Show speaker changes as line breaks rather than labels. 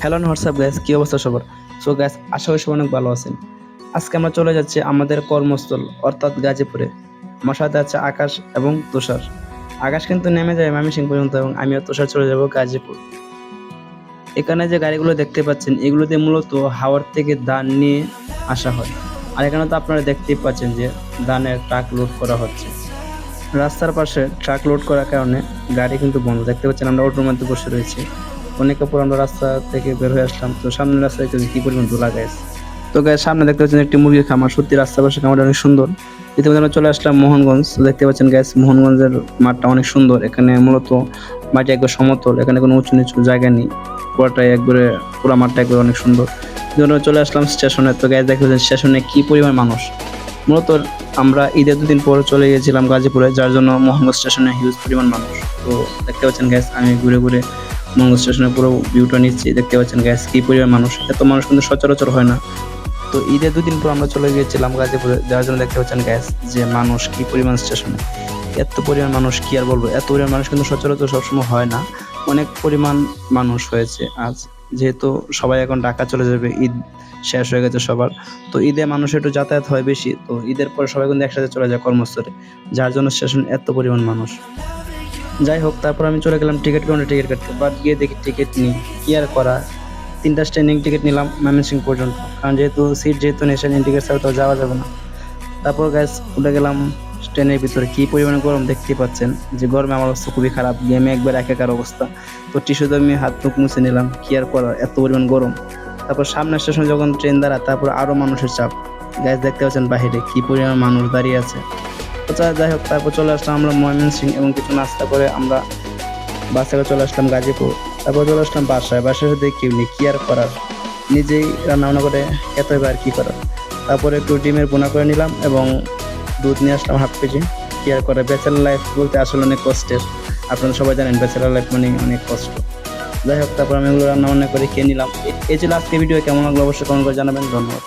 Hello WhatsApp gas কী অবস্থা সবার? So gas আশা করি সবাই অনেক ভালো আছেন। আজকে আমরা চলে যাচ্ছি আমাদের কর্মস্থল, অর্থাৎ গাজীপুরে। আমার সাথে আছে আকাশ এবং তুষার। আকাশ কিন্তু নেমে যায় ময়মনসিং পর্যন্ত এবং আমিও তুষার চলে যাব গাজীপুর। এখানে যে গাড়িগুলো দেখতে পাচ্ছেন এগুলোতে মূলত হাওড় থেকে ধান নিয়ে আসা হয়। আর এখানে তো আপনারা দেখতেই পাচ্ছেন যে ধানের ট্রাক লোড করা হচ্ছে। রাস্তার পাশে ট্রাক লোড করার কারণে গাড়ি কিন্তু বন্ধ। দেখতে পাচ্ছেন আমরা অটোর মধ্যে বসে রয়েছি। অনেক পর আমরা রাস্তা থেকে বের হয়ে আসলাম। তো সামনের রাস্তায় দেখতে কি পরিমাণ ধুলা গেছে তো গায়ে সামনে দেখতে পাচ্ছেন একটি মুরগির খামার। সত্যি, রাস্তার পাশে খামারটা অনেক সুন্দর। ইতিমধ্যে আমরা চলে আসলাম মোহনগঞ্জ। দেখতে পাচ্ছেন গ্যাস মোহনগঞ্জের মাঠটা অনেক সুন্দর। এখানে মূলত মাটি একবার সমতল, এখানে কোনো উঁচু নিচু জায়গা নেই। পুরোটাই একবারে, পুরো মাঠটা একবারে অনেক সুন্দর। যখন চলে আসলাম স্টেশনে। তো গ্যাস দেখতে পাচ্ছেন, স্টেশনে কি পরিমাণ মানুষ? মূলত আমরা ঈদের দুদিন পর চলে গিয়েছিলাম গাজীপুরে, যার জন্য মোহাম্মদ স্টেশনে হিউজ পরিমাণ মানুষ। তো, দেখতে পাচ্ছেন গ্যাস আমি ঘুরে ঘুরে মোহাম্মদ স্টেশনে পুরো ভিউটা নিচ্ছি, দেখতে পাচ্ছেন গ্যাস কি পরিমাণ মানুষ, এত মানুষ কিন্তু সচরাচর হয় না। তো ঈদের দুদিন পর আমরা চলে গিয়েছিলাম গাজীপুরে, যার জন্য দেখতে পাচ্ছেন গ্যাস যে মানুষ কি পরিমাণ স্টেশনে এত পরিমাণ মানুষ কি আর বলব, এত পরিমাণ মানুষ কিন্তু সচরাচর সবসময় হয় না, অনেক পরিমাণ মানুষ হয়েছে। আজ যেহেতু সবাই এখন ঢাকা চলে যাবে, ঈদ শেষ হয়ে গেছে সবার, তো ঈদে মানুষ একটু যাতায়াত হয় বেশি, তো ঈদের পরে সবাই কিন্তু একসাথে চলে যায় কর্মস্থলে, যার জন্য স্টেশন এত পরিমাণ মানুষ। যাই হোক, তারপর আমি চলে গেলাম টিকিট কাউন্টারে, টিকিট কাটতে। বাট গিয়ে দেখি টিকিট নিই। কি আর করা? তিনটা স্ট্যান্ডিং টিকিট নিলাম ময়মনসিং পর্যন্ত। কারণ যেহেতু সিট যেহেতু স্ট্যান্ডিং টিকিট ছাড়া তো যাওয়া যাবে না। তারপর গ্যাস উঠে গেলাম ট্রেনের ভিতরে। কী পরিমাণে গরম দেখতেই পাচ্ছেন? যে গরমে আমার অবস্থা খুবই খারাপ। গেমে একবার একাকার অবস্থা। তো টিস্যু আমি হাত মুখ মুছে নিলাম। কি আর করার? এত পরিমাণ গরম। তারপর সামনের স্টেশনে যখন ট্রেন দাঁড়া তারপর আরও মানুষের চাপ। গ্যাস দেখতে পাচ্ছেন বাহিরে কী পরিমাণ মানুষ দাঁড়িয়ে আছে। তো যাই হোক, তারপর চলে আসলাম আমরা ময়মনসিং এবং কিছু নাস্তা করে আমরা বাসে করে চলে আসলাম গাজীপুর। তারপর চলে আসলাম বাসায়। বাসায় দেখি কেউ নেই কি আর করার। নিজেই রান্না বান্না করে হবে আর কি করার। তারপরে একটু ডিমের বোনা করে নিলাম এবং দুধ নিয়ে আসলাম হাফ কেজি। কি আর করে ব্যাচেলার লাইফ বলতে আসলে অনেক কষ্টের। আপনারা সবাই জানেন ব্যাচেলার লাইফ মানে অনেক কষ্ট। যাই হোক, তারপর আমি এগুলো রান্না বান্না করে খেয়ে নিলাম। এই ছিল আজকে ভিডিও। কেমন লাগল অবশ্যই কমেন্ট করে জানাবেন। ধন্যবাদ।